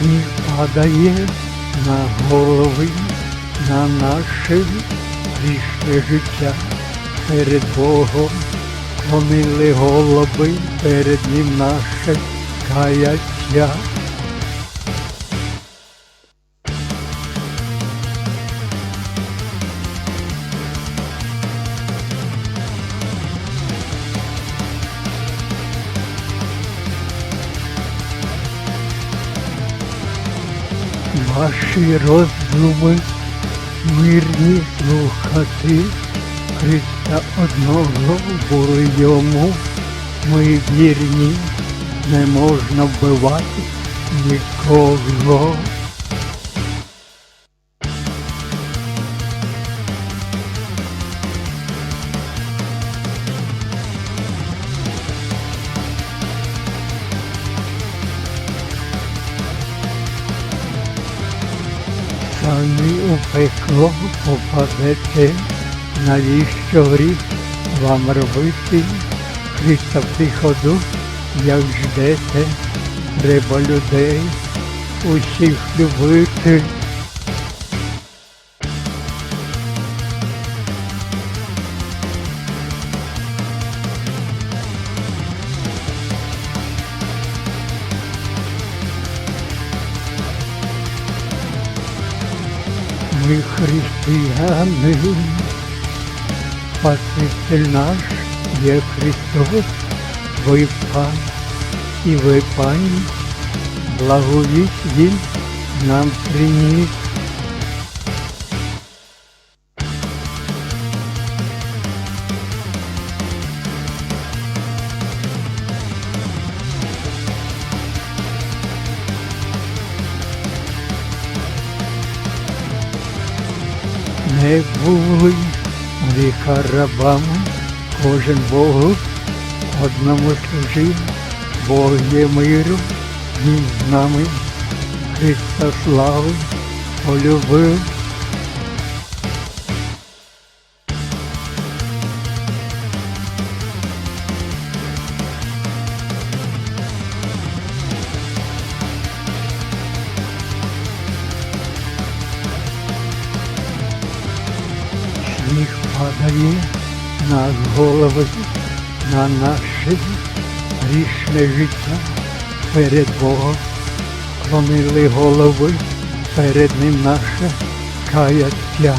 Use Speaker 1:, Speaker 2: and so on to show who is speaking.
Speaker 1: Сніг падає на голови, на наше грішне життя. Перед Богом помили голуби, перед Ним наше каяття. Ваші роздуми мирні слухати, Христа одного були йому, ми вірні, не можна вбивати нікого. Самі у пекло попадете, навіщо гріх вам робити? Христа приходу, як ждете, треба людей усіх любити. Ми християни, Спаситель наш є Христос, ви пан і ви пані, благовість Він нам приніс. Не були рабами, кожен Богу одному служив, Бог є миру, Він з нами, Христа слави полюбив. Падає на голови, на наше грішне життя. Перед Богом клонили голови, перед Ним наше каяття.